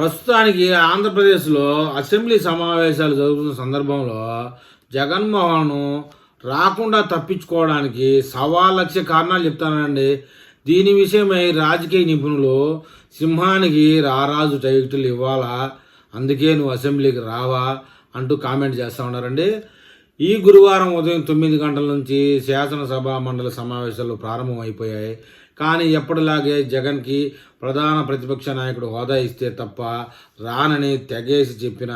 ప్రస్తుతానికి ఆంధ్రప్రదేశ్లో అసెంబ్లీ సమావేశాలు జరుగుతున్న సందర్భంలో జగన్మోహన్ రాకుండా తప్పించుకోవడానికి సవా లక్ష కారణాలు చెప్తానండి. దీని విషయమై రాజకీయ నిపుణులు సింహానికి రారాజు టైటిల్ ఇవ్వాలా? అందుకే నువ్వు అసెంబ్లీకి రావా అంటూ కామెంట్ చేస్తూ ఉన్నారండి. ఈ గురువారం ఉదయం తొమ్మిది గంటల నుంచి శాసనసభ మండలి సమావేశాలు ప్రారంభమైపోయాయి. కానీ ఎప్పటిలాగే జగన్కి ప్రధాన ప్రతిపక్ష నాయకుడు హోదా ఇస్తే తప్ప రానని తెగేసి చెప్పిన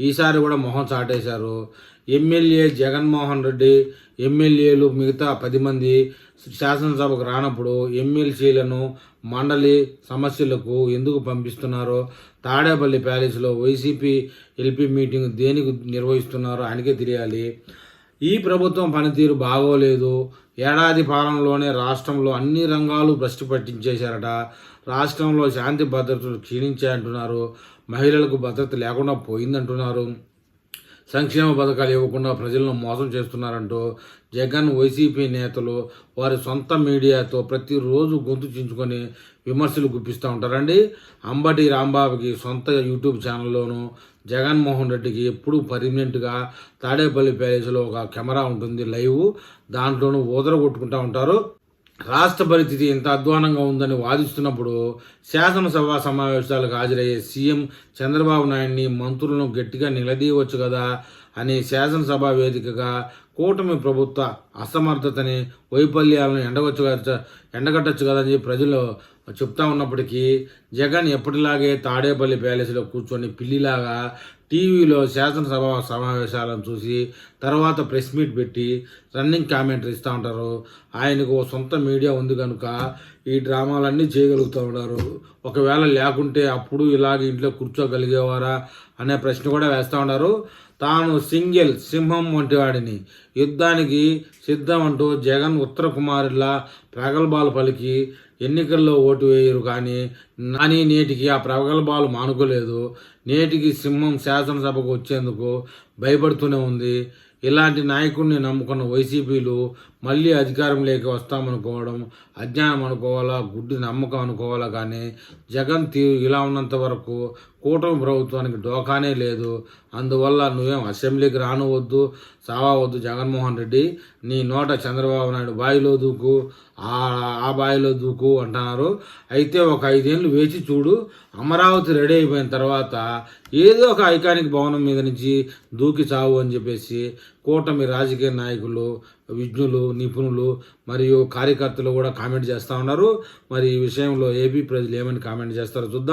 ఈసారి కూడా మొహం చాటేశారు. ఎమ్మెల్యే జగన్మోహన్ రెడ్డి ఎమ్మెల్యేలు మిగతా పది మంది శాసనసభకు రానప్పుడు ఎమ్మెల్సీలను మండలి సమస్యలకు ఎందుకు పంపిస్తున్నారో తాడేపల్లి ప్యాలెస్లో వైసీపీ ఎల్పీ మీటింగ్ దేనికి నిర్వహిస్తున్నారో ఆయనకే తెలియాలి. ఈ ప్రభుత్వం పనితీరు బాగోలేదు. ఏడాది పాలనలోనే రాష్ట్రంలో అన్ని రంగాలు భ్రష్టు పట్టించేశారట. రాష్ట్రంలో శాంతి భద్రతలు క్షీణించాయంటున్నారు. మహిళలకు భద్రత లేకుండా పోయిందంటున్నారు. సంక్షేమ పథకాలు ఇవ్వకుండా ప్రజలను మోసం చేస్తున్నారంటూ జగన్ వైసీపీ నేతలు వారి సొంత మీడియాతో ప్రతిరోజు గొంతు చించుకొని విమర్శలు గుప్పిస్తూ ఉంటారండి. అంబటి రాంబాబుకి సొంత యూట్యూబ్ ఛానల్లోనూ జగన్మోహన్ రెడ్డికి ఎప్పుడు పర్మనెంట్గా తాడేపల్లి ప్యాలెస్లో ఒక కెమెరా ఉంటుంది లైవ్. దాంట్లోనూ ఊదర కొట్టుకుంటూ ఉంటారు. రాష్ట్ర పరిస్థితి ఇంత అధ్వానంగా ఉందని వాదిస్తున్నప్పుడు శాసనసభ సమావేశాలకు హాజరయ్యే సీఎం చంద్రబాబు నాయుడిని మంత్రులను గట్టిగా నిలదీయవచ్చు కదా అని శాసనసభ వేదికగా కూటమి ప్రభుత్వ అసమర్థతని వైఫల్యాలను ఎండవచ్చు ఎండగట్టచ్చు కదా అని చెప్పి ప్రజలు చెప్తా ఉన్నప్పటికీ జగన్ ఎప్పటిలాగే తాడేపల్లి ప్యాలెస్లో కూర్చొని పిల్లిలాగా టీవీలో శాసనసభ సమావేశాలను చూసి తర్వాత ప్రెస్ మీట్ పెట్టి రన్నింగ్ కామెంటరీ ఇస్తూ ఉంటారు. ఆయనకు ఓ సొంత మీడియా ఉంది కనుక ఈ డ్రామాలన్నీ చేయగలుగుతూ ఉన్నారు. ఒకవేళ లేకుంటే అప్పుడు ఇలాగ ఇంట్లో కూర్చోగలిగేవారా అనే ప్రశ్న కూడా వేస్తూ ఉన్నారు. తాను సింగిల్ సింహం వంటి వాడిని. యుద్ధానికి సిద్ధమంటూ జగన్ ఉత్తర కుమారుల్లా ప్రగల్భాలు పలికి ఎన్నికల్లో ఓటు వేయరు కానీ నాని నేటికి ఆ ప్రగల్భాలు మానుకోలేదు. నేటికి సింహం శాసనసభకు వచ్చేందుకు భయపడుతూనే ఉంది. ఇలాంటి నాయకుడిని నమ్ముకున్న వైసీపీలు మళ్ళీ అధికారంలోకి వస్తామనుకోవడం అజ్ఞానం అనుకోవాలా గుడ్డి నమ్మకం అనుకోవాలా కానీ జగన్ తీ ఇలా ఉన్నంత వరకు కూటమి ప్రభుత్వానికి డోకానే లేదు. అందువల్ల నువ్వేం అసెంబ్లీకి రానువద్దు సావవద్దు జగన్మోహన్ రెడ్డి నీ నోట చంద్రబాబు నాయుడు బావిలో దూకు ఆ ఆ బావిలో దూకు అంటున్నారు. అయితే ఒక ఐదేళ్ళు వేచి చూడు అమరావతి రెడీ అయిపోయిన తర్వాత ఏదో ఒక ఐకానిక్ భవనం మీద నుంచి దూకి చావు అని చెప్పేసి కూటమి రాజకీయ నాయకులు విజ్ఞులు నిపుణులు మరియు కార్యకర్తలు కూడా కామెంట్ చేస్తూ ఉన్నారు. మరి ఈ విషయంలో ఏపీ ప్రజలు ఏమని కామెంట్ చేస్తారో చూద్దాం.